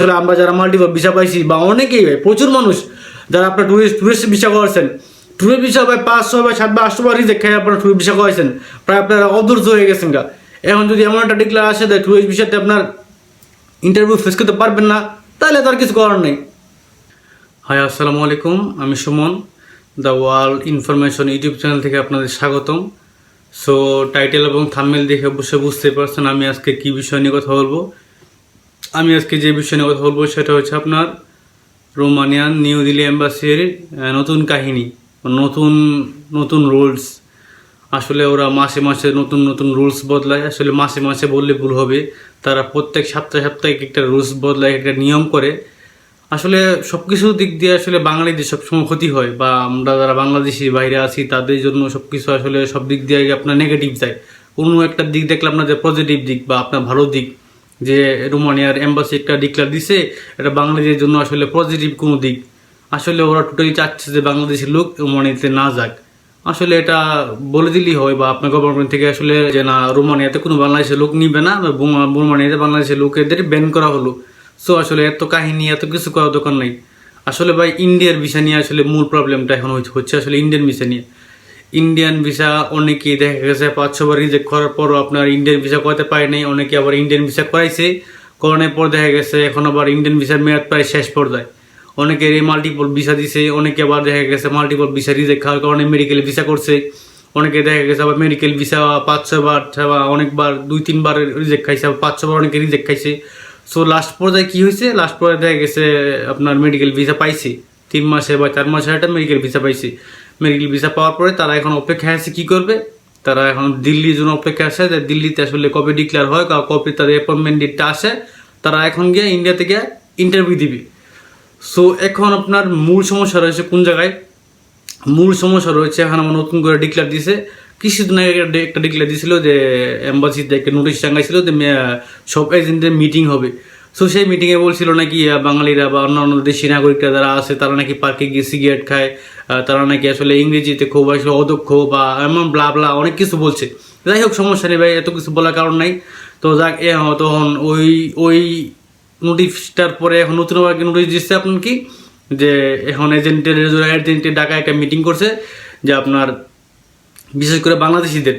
আসলে আমরা যারা মাল্টিপল ভিসা পাইছি বা অনেকেই ভাই প্রচুর মানুষ যারা আপনার টুরিস্ট টুরিস্ট ভিসা করেছেন টুরিস্ট ভিসা ভাই পাঁচশো বা সাত বা আটশো বার রিজেক্ট খেয়ে আপনার টুরিস্ট ভিসা করেছেন প্রায় আপনারা অধৈর্য হয়ে গেছেন গা। এখন যদি এমন একটা ডিক্লার আসে যে টুরিস্ট ভিসাতে আপনার ইন্টারভিউ ফেস করতে পারবেন না, তাহলে তার কিছু করার নেই। হাই আসসালামু আলাইকুম, আমি Suman the world information YouTube channel থেকে আপনাদের স্বাগতম। সো টাইটেল এবং থাম্বনেল দেখে অবশ্যই বুঝতে পারছেন আমি আজকে কী বিষয় নিয়ে কথা বলব। আমি আজকে যে বিষয় নিয়ে কথা বলব সেটা হচ্ছে আপনার রোমানিয়ান নিউ দিল্লি এম্বাসির নতুন কাহিনী নতুন নতুন রুলস। আসলে ওরা মাসে মাসে নতুন নতুন রুলস বদলায়। আসলে মাসে মাসে বললে ভুল হবে। তারা প্রত্যেক সপ্তাহে সপ্তাহে একটা রুলস বদলায় একটা নিয়ম করে। আসলে সব কিছু দিক দিয়ে আসলে বাঙালিদের সবসময় ক্ষতি হয় বা আমরা যারা বাংলাদেশি বাইরে আছি, তাদের জন্য সব কিছু আসলে সব দিক দিয়ে আপনার নেগেটিভ যায়। কোনো একটা দিক দেখলে আপনার যে পজিটিভ দিক বা আপনার ভালো দিক যে রোমানিয়ার এম্বাসি একটা ডিক্লার দিছে, এটা বাংলাদেশের জন্য আসলে পজিটিভ কোনো দিক। আসলে ওরা টোটালি চাচ্ছে যে বাংলাদেশের লোক রোমানিয়াতে না যাক। আসলে এটা বলে দিলেই হয় বা আপনার গভর্নমেন্ট থেকে আসলে যে না, রোমানিয়াতে কোনো বাংলাদেশের লোক নিবে না রোমানিয়াতে বাংলাদেশের লোকেদের ব্যান করা হলো। সো আসলে এত কাহিনী, এত কিছু করার দোকান নেই। আসলে ভাই ইন্ডিয়ার ভিসা নিয়ে আসলে মূল প্রবলেমটা এখন হচ্ছে- হচ্ছে আসলে ইন্ডিয়ান ভিসা নিয়ে। ইন্ডিয়ান ভিসা অনেকেই দেখা গেছে, পাঁচ ছবার রিজেক্ট করার পরও আপনার ইন্ডিয়ান ভিসা করাতে পারে নাই, অনেকে আবার ইন্ডিয়ান ভিসা করাইছে। করানোর পর দেখা গেছে, এখন আবার ইন্ডিয়ান ভিসার মেয়াদ প্রায় শেষ পর্যায়ে। অনেকের মাল্টিপল ভিসা দিছে, অনেকে আবার দেখা গেছে মাল্টিপল ভিসা রিজেক্ট খাওয়ার কারণে মেডিকেল ভিসা করছে। অনেকে দেখা গেছে আবার মেডিকেল ভিসা পাঁচ ছবার বা অনেকবার দুই তিনবার রিজেক্ট খাইছে, আবার পাঁচ ছবার অনেকে রিজেক্ট খাইছে। সো লাস্ট পর্যায়ে কি হয়েছে? লাস্ট পর্যায়ে দেখা গেছে, আপনার মেডিকেল ভিসা পাইছে। তিন মাসে বা চার মাসে একটা মেডিকেল ভিসা পাইছে। মেডিকেল ভিসা পাওয়ার পরে তারা এখন অপেক্ষায় আছে, কি করবে? তারা এখন দিল্লির জন্য অপেক্ষা আছে দিল্লিতে আসলে কবে ডিক্লেয়ার হয় কবে তাদের অ্যাপয়েন্টমেন্ট ডেটটা আসে, তারা এখন গিয়ে ইন্ডিয়াতে গিয়ে ইন্টারভিউ দিবে। সো এখন আপনার মূল সমস্যা রয়েছে কোন জায়গায়? মূল সমস্যা রয়েছে, এখন আমার নতুন করে ডিক্লেয়ার দিছে। কিছুদিন আগে একটা ডিক্লেয়ার দিছিল যে এম্বাসিতে একটা নোটিশ টাঙ্গাইছিল যে সব এজেন্টের মিটিং হবে। সো সেই মিটিংয়ে বলছিল নাকি বাঙালিরা বা অন্যান্য দেশি নাগরিকরা যারা আছে, তারা নাকি পার্কে গিয়ে সিগারেট খায় তারা নাকি আসলে ইংরেজিতে খুব আসলে অদক্ষ বা এমন ব্লা ব্লা অনেক কিছু বলছে। যাই হোক, সমস্যা নেই ভাই, এত কিছু বলার কারণ নাই। তো যাক, এ হ- তখন ওই ওই নোটিশটার পরে এখন নতুন নোটিশ দিচ্ছে আপনার কি, যে এখন এজেন্টের এজেন্টের ঢাকায় একটা মিটিং করছে, যে আপনার বিশেষ করে বাংলাদেশিদের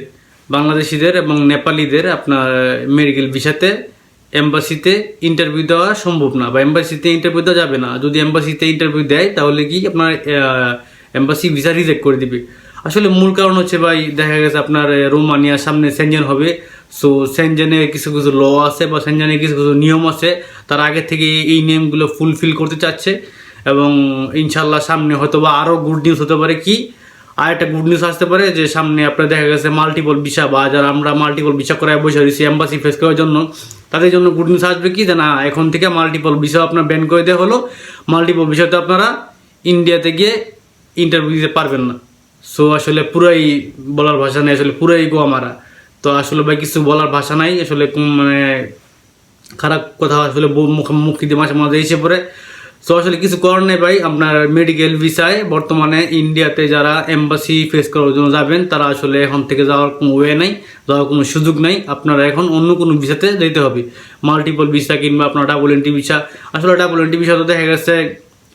বাংলাদেশিদের এবং নেপালিদের আপনার মেডিকেল ভিসাতে এম্বাসিতে ইন্টারভিউ দেওয়া সম্ভব না বা এম্বাসিতে ইন্টারভিউ দেওয়া যাবে না। যদি এম্বাসিতে ইন্টারভিউ দেয়, তাহলে কি আপনার এম্বাসি ভিসা রিজেক্ট করে দিবে। আসলে মূল কারণ হচ্ছে ভাই, দেখা গেছে আপনার রোমানিয়ার সামনে সেনজেন হবে। সো সেনজেনে কিছু কিছু ল আছে বা সেনজেনে কিছু কিছু নিয়ম আছে। তারা আগে থেকে এই নিয়মগুলো ফুলফিল করতে চাচ্ছে। এবং ইনশাল্লাহ সামনে হয়তো বা আরও গুড নিউজ হতে পারে কি? আর একটা গুড নিউজ আসতে পারে যে সামনে আপনার দেখা গেছে মাল্টিপল ভিসা বা যারা আমরা মাল্টিপল ভিসা করায় বসে রয়েছি এম্বাসি ফেস করার জন্য। তাদের জন্য গুড নিউজ আসবে কি? যে না, এখন থেকে মাল্টিপল বিষয় আপনার ব্যান করে দেওয়া হলো। মাল্টিপল বিষয়তে আপনারা ইন্ডিয়াতে গিয়ে ইন্টারভিউ দিতে পারবেন না। সো আসলে পুরাই বলার ভাষা নেই, আসলে পুরাই গোয়া মারা তো আসলে ভাই, কিছু বলার ভাষা নাই। আসলে মানে খারাপ কথা, আসলে মুখে মুখ দিয়ে মাঝে মাঝে এসে পড়ে। সো আসলে কিছু করার নেই ভাই, আপনার মেডিকেল ভিসায় বর্তমানে ইন্ডিয়াতে যারা এম্বাসি ফেস করার জন্য যাবেন, তারা আসলে এখন থেকে যাওয়ার কোনো ওয়ে নাই, যাওয়ার কোনো সুযোগ নাই। আপনারা এখন অন্য কোনো ভিসাতে যেতে হবে। মাল্টিপল ভিসা কিংবা আপনার ডাবল এন্ট্রি ভিসা আসলে ডাবল এন্ট্রি ভিসা তো দেখা গেছে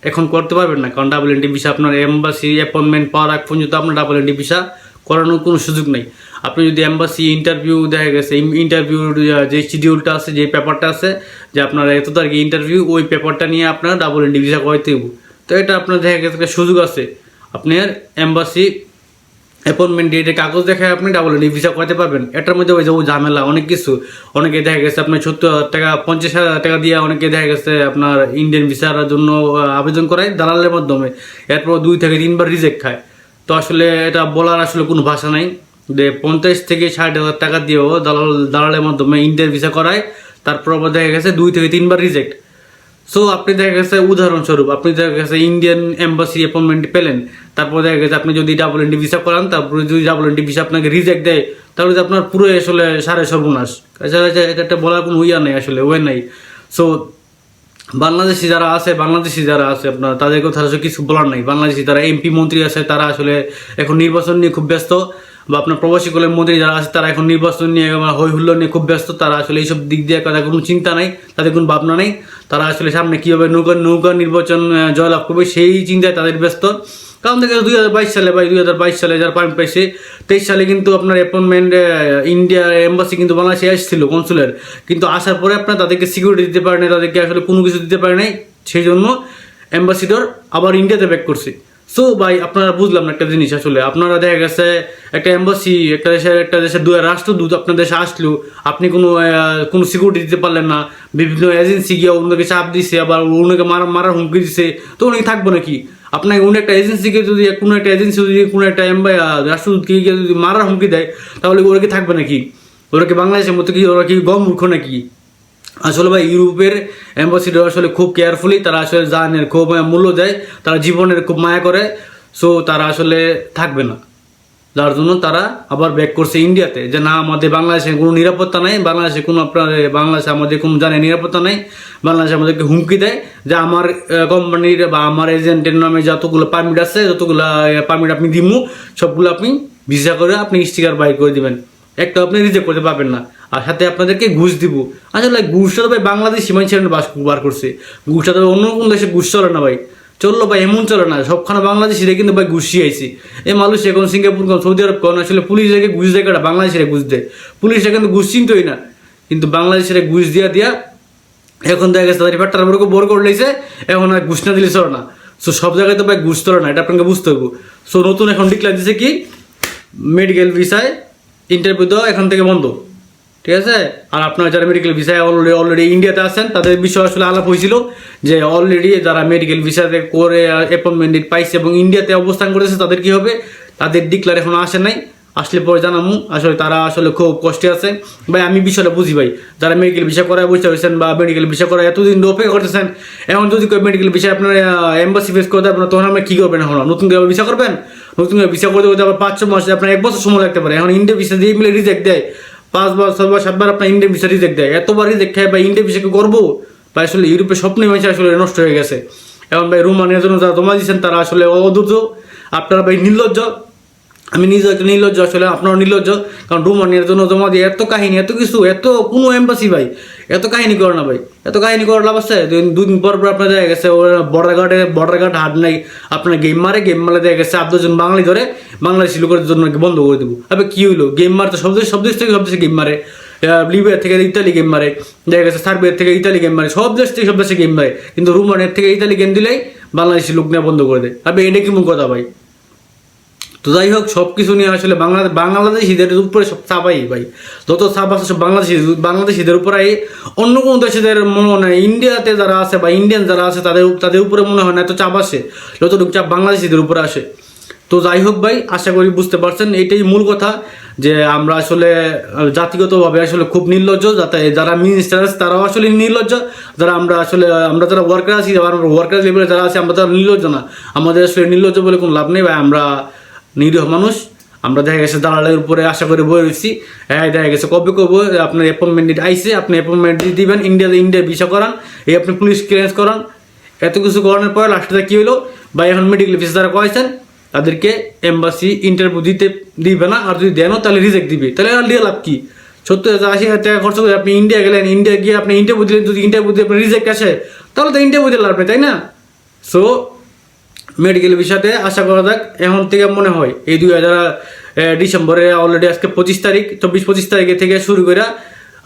এখন করতে পারবেন না, কারণ ডাবল এন্ট্রি ভিসা আপনার এম্বাসি অ্যাপয়েন্টমেন্ট পাওয়ার আগ পর্যন্ত আপনার ডাবল এন্ট্রি ভিসা করানোর কোনো সুযোগ নেই। আপনি যদি এম্বাসি ইন্টারভিউ দেখা গেছে ইন্টারভিউর যে শিডিউলটা আছে, যে পেপারটা আছে, যে আপনার এত তারিখে ইন্টারভিউ ওই পেপারটা নিয়ে আপনার ডাবল এন্ট্রি ভিসা করাইতে তো এটা আপনার দেখা গেছে একটা সুযোগ আছে। আপনার এম্বাসি অ্যাপয়েন্টমেন্ট ডেটে কাগজ দেখায় আপনি ডাবল এন্ট্রি ভিসা করাতে পারবেন। এটার মধ্যে ওই যে ও ঝামেলা, অনেক কিছু। অনেকে দেখা গেছে আপনার সত্তর হাজার টাকা, পঞ্চাশ হাজার টাকা দিয়ে অনেকে দেখা গেছে আপনার ইন্ডিয়ান ভিসার জন্য আবেদন করায় দালালের মাধ্যমে। এরপর দুই থেকে তিনবার রিজেক্ট খায়। তো আসলে এটা বলার আসলে কোনো ভাষা নাই। যে পঞ্চাশ থেকে ষাট হাজার টাকা দিয়েও দালাল, দালালের মাধ্যমে ইন্ডিয়ান ভিসা করায়, তারপর আবার দেখা গেছে দুই থেকে তিনবার রিজেক্ট সো আপনি দেখা গেছে উদাহরণস্বরূপ, আপনি দেখা গেছে ইন্ডিয়ান এম্বাসি অ্যাপয়েন্টমেন্ট পেলেন, তারপর দেখা গেছে আপনি যদি ডাবল এন্ট্রি ভিসা করান, তারপরে যদি ডাবল এন্ট্রি ভিসা আপনাকে রিজেক্ট দেয়, তাহলে আপনার পুরো আসলে সাড়ে সর্বনাশ। একটা বলার কোনো ইয়া নেই আসলে, ওয়ে নাই। সো বাংলাদেশি যারা আছে, বাংলাদেশি যারা আছে আপনার, তাদেরকেও আসলে কিছু বলার নাই। বাংলাদেশি যারা এমপি মন্ত্রী আছে, তারা আসলে এখন নির্বাচন নিয়ে খুব ব্যস্ত। বা আপনার প্রবাসী কলের মন্ত্রী যারা আছে, তারা এখন নির্বাচন নিয়ে হই হুল্লো নিয়ে খুব ব্যস্ত, তারা আসলে এইসব দিক দিয়ে তাদের কোনো চিন্তা নাই, তাদের কোনো ভাবনা নেই। তারা আসলে সামনে কীভাবে নৌকা নৌকা নির্বাচন জয়লাভ করবে সেই চিন্তায় তাদের ব্যস্ত। কারণ দেখে দুই হাজার বাইশ সালে বা দুই হাজার বাইশ সালে যারা পারমিট পাইছে, তেইশ সালে কিন্তু আপনার অ্যাপয়েন্টমেন্ট ইন্ডিয়া এম্বাসি কিন্তু বাংলাদেশে এসেছিল কনসুলের কিন্তু আসার পরে আপনার তাদেরকে সিকিউরিটি দিতে পারে নাই, তাদেরকে আসলে কোনো কিছু দিতে পারে নাই, সেই জন্য অ্যাম্বাসিডর আবার ইন্ডিয়াতে ব্যাক করছে। সো ভাই, আপনারা বুঝলাম না একটা জিনিস আসলে। আপনারা দেখা গেছে একটা এম্বাসি একটা দেশের একটা দেশের দু রাষ্ট্রদূত আপনার দেশে আসলো। আপনি কোনো কোনো সিকিউরিটি দিতে পারলেন না। বিভিন্ন এজেন্সি গিয়ে অন্যকে চাপ দিছে, আবার অন্যকে মারা, মারার হুমকি দিছে। তো উনি থাকব নাকি? আপনাকে কোনো একটা এজেন্সিকে যদি, কোনো একটা এজেন্সি যদি, কোনো একটা এম্বাই রাষ্ট্রদূতকে গিয়ে যদি মারার হুমকি দেয়, তাহলে ওরা কি থাকবে নাকি? ওরা কি বাংলাদেশের মতো কি, ওরা কি গম মূর্খ নাকি? আসলে ভাই, ইউরোপের অ্যাম্বাসিডার আসলে খুব কেয়ারফুলি তারা আসলে জানের খুব মূল্য দেয়, তারা জীবনের খুব মায়া করে সো তারা আসলে থাকবে না। যার জন্য তারা আবার ব্যাক করছে ইন্ডিয়াতে, যে না, আমাদের বাংলাদেশে কোনো নিরাপত্তা নাই, বাংলাদেশে কোনো আপনার বাংলাদেশে আমাদের কোনো জানে নিরাপত্তা নাই, বাংলাদেশে আমাদেরকে হুমকি দেয়, যে আমার কোম্পানির বা আমার এজেন্টের নামে যতগুলো পারমিট আছে, যতগুলো পারমিট আপনি দিমু, সবগুলো আপনি ভিসা করে আপনি স্টিকার বাই করে দিবেন। একটা আপনি রিজেক্ট করতে পারবেন না। আর সাথে আপনাদেরকে ঘুষ দিব। আসলে ঘুষটা তো ভাই বাংলাদেশ সীমান্ত ছেড়ে বাস বার করছে। ঘুষটা তো অন্য কোনো দেশে ঘুষ চলে না ভাই। চলল ভাই, এমন চলে না। সবখানে বাংলাদেশিরা কিন্তু ভাই ঘুষ আইছি। এই মানুষ এখন সিঙ্গাপুর কোন সৌদি আরব, কোন, আসলে পুলিশ রেখে ঘুষ দেয় কেটা বাংলাদেশিরা ঘুষ দেয়। পুলিশরা কিন্তু ঘুষ চিনতই না। কিন্তু বাংলাদেশিরা ঘুষ দিয়া দিয়া এখন দেখা গেছে তাদের পেটটার বড় বড় করে লেগেছে এখন আর ঘুষ না দিলে চলে না। সো সব জায়গায় তো ভাই ঘুষ চলে না। এটা আপনাকে বুঝতে হবে সো নতুন এখন ডিক্লার দিছে কি? মেডিকেল ভিসায় ইন্টারভিউ দেওয়া এখান থেকে বন্ধ। ঠিক আছে? আর আপনারা যারা মেডিকেল ভিসায় অলরেডি অলরেডি ইন্ডিয়াতে আছেন, তাদের বিষয়ে আসলে আলাপ হয়েছিল যে অলরেডি যারা মেডিকেল ভিসাতে করে অ্যাপয়েন্টমেন্ট পাইছে এবং ইন্ডিয়াতে অবস্থান করেছে, তাদের কি হবে? তাদের ডিক্লার এখনও আসে নাই। আসলে পরে জানামু। আসলে তারা আসলে খুব কষ্টে আছে। ভাই, আমি বিষয়টা বুঝি, ভাই। যারা মেডিকেল ভিসা করায় বসে হয়েছেন বা মেডিকেল ভিসা করায় এতদিন অপেক্ষা করতেছেন, এখন যদি মেডিকেল ভিসা আপনার এম্বাসি ফেস করতে আপনার তখন আপনি কী করবেন এখন? নতুন করে ভিসা করবেন? নতুন ভিসা করতে করতে আবার পাঁচ ছ মাসে আপনার এক বছর সময় লাগতে পারে। এখন ইন্ডিয়া ভিসা দিয়ে মিলে রিজেক্ট দেয়। পাঁচবার ছবার সাতবার আপনার ইন্ডিয়া ভিসা রিজেক্ট দেয়। এতবার রিজেক্ট খায় বা ইন্ডিয়া ভিসাকে করব বা আসলে ইউরোপের স্বপ্নই মানুষ আসলে নষ্ট হয়ে গেছে। এখন ভাই, রুমানিয়ার জন্য যারা জমা দিয়েছেন, তারা আসলে অদুর্য আপনারা ভাই, নির্লজ্জ। আমি নিজে একটা নির্লজ্জ আসলে আপনার নির্লজ্জ, কারণ রুমানিয়ার জন্য জমা দিয়ে এত কাহিনী, এত কিছু, এত কোনো এম্বাসি ভাই, এত কাহিনী করে না ভাই, এত কাহিনী করার লাভ আছে? দুদিন- পর পর আপনার দেখা গেছে বর্ডার গার্ডে বর্ডার গার্ড হাট নাই, আপনার গেম মারে গেম মারে দেখা গেছে আট দশজন বাঙালি ধরে বাংলাদেশি লোকের জন্য বন্ধ করে দেবো। আবে, কি হইল? গেম মার তো সব দেশ সব দেশ থেকে সব দেশে গেম মারে। লিবিয়া থেকে ইতালি গেম মারে, দেখা গেছে সার্বিয়ার থেকে ইতালি গেম মারে, সব দেশ থেকে সব দেশে গেম মারে। কিন্তু রুমানের থেকে ইতালি গেম দিলেই বাংলাদেশি লোক নেওয়া বন্ধ করে দেয়। আবে, এটা কি মুখ কথা ভাই? তো যাই হোক সব কিছু নিয়ে আসলে বাংলাদেশ বাংলাদেশিদের উপরে সব চাপাই ভাই। যত চাপ আছে সব বাংলাদেশি বাংলাদেশিদের উপরে অন্য কোনো দেশেদের মনে হয় ইন্ডিয়াতে যারা আছে বা ইন্ডিয়ান যারা আছে, তাদের তাদের উপরে মনে হয় না এত চাপ আসে, যতটুকু চাপ বাংলাদেশিদের উপরে আসে। তো যাই হোক ভাই, আশা করি বুঝতে পারছেন, এটাই মূল কথা যে আমরা আসলে জাতিগতভাবে আসলে খুব নির্লজ্জ, যাতে যারা মিনিস্টার আছে, তারাও আসলে নির্লজ্জ, যারা আমরা আসলে, আমরা যারা ওয়ার্কার আছি, আমরা ওয়ার্কার লেভেলে যারা আছে, আমরা তারা নির্লজ্জ না। আমাদের আসলে নির্লজ্জ বলে কোনো লাভ নেই ভাই, আমরা নিরীহ মানুষ। আমরা দেখা গেছে দালালের উপরে আশা করে বয়ে রয়েছি। হ্যাঁ দেখা গেছে কবে কবে আপনার অ্যাপয়েন্টমেন্ট আইসে আপনি অ্যাপয়েন্টমেন্ট দিবেন ইন্ডিয়াতে ইন্ডিয়া ভিসা করান, এই আপনি পুলিশ ক্লিয়ারেন্স করান। এত কিছু করানোর পরে লাস্টে কি হলো? বা এখন মেডিকেল ভিসা তারা কয়েছেন, তাদেরকে এম্বাসি ইন্টারভিউ দিতে দিবে না, আর যদি দেনও তাহলে রিজেক্ট দিবে। তাহলে আর দিয়ে লাভ কী? সত্তর হাজার, আশি হাজার টাকা খরচ করে আপনি ইন্ডিয়া গেলেন ইন্ডিয়া গিয়ে আপনি ইন্টারভিউ দিলেন, যদি ইন্টারভিউ দিয়ে আপনি রিজেক্ট আসে, তাহলে তো ইন্টারভিউ দিয়ে লাভ তাই না? সো মেডিকেল বিষয়তে আশা করা যাক এখন থেকে মনে হয় এই দুই হাজার ডিসেম্বরে অলরেডি আজকে পঁচিশ তারিখ, চব্বিশ পঁচিশ তারিখে থেকে শুরু করে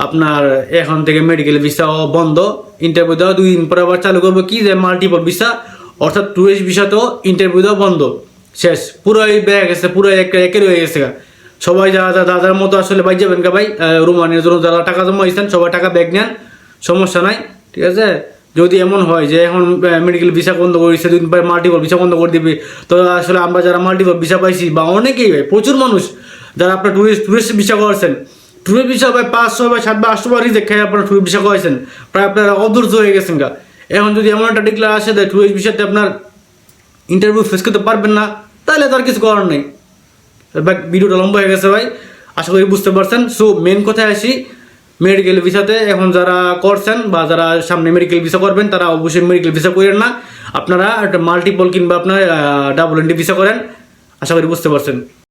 আপনার এখন থেকে মেডিকেল ভিসা বন্ধ। ইন্টারভিউ দেওয়া দুই দিন পরে আবার চালু করব। কি যে মাল্টিপল ভিসা অর্থাৎ টুরিস্ট ভিসাতেও ইন্টারভিউ দেওয়া বন্ধ। শেষ, পুরোই বেড়ে গেছে পুরো এক একের হয়ে গেছে। সবাই যারা যারা দাদার মতো আসলে বাইর যাবেন কা ভাই। রুমানির জন্য যারা টাকা জমা দিয়েছেন, সবাই টাকা ব্যাগ নেন, সমস্যা নাই, ঠিক আছে? যদি এমন হয় যে এখন মেডিকেল ভিসা বন্ধ করেছে দুদিন পরে মাল্টিপল ভিসা বন্ধ করে দিবে, তো আসলে আমরা যারা মাল্টিপল ভিসা পাইছি বা অনেকেই, প্রচুর মানুষ যারা আপনার টুরিস্ট টুরিস্ট ভিসা করেছেন টুরিস্ট ভিসা ভাই পাঁচ ছয় বা সাত বা আটশো বার রিজেক্ট খেয়ে আপনার টুরিস্ট ভিসা করেছেন, প্রায় আপনারা অদূর্য হয়ে গেছেন গা। এখন যদি এমন একটা ডিক্লার আসে দেয় টুরিস্ট ভিসাতে আপনার ইন্টারভিউ ফেস করতে পারবেন না, তাহলে তার কিছু করার নেই। ভিডিওটা লম্বা হয়ে গেছে ভাই, আশা করি বুঝতে পারছেন। সো মেন কথায় আসি মেডিকেল ভিসাতে এখন যারা করছেন বা যারা সামনে মেডিকেল ভিসা করবেন, তারা অবশ্যই মেডিকেল ভিসা করেন না। আপনারা একটা মাল্টিপল কিংবা আপনার ডাবল এন্টি ভিসা করেন। আশা করি বুঝতে পারছেন।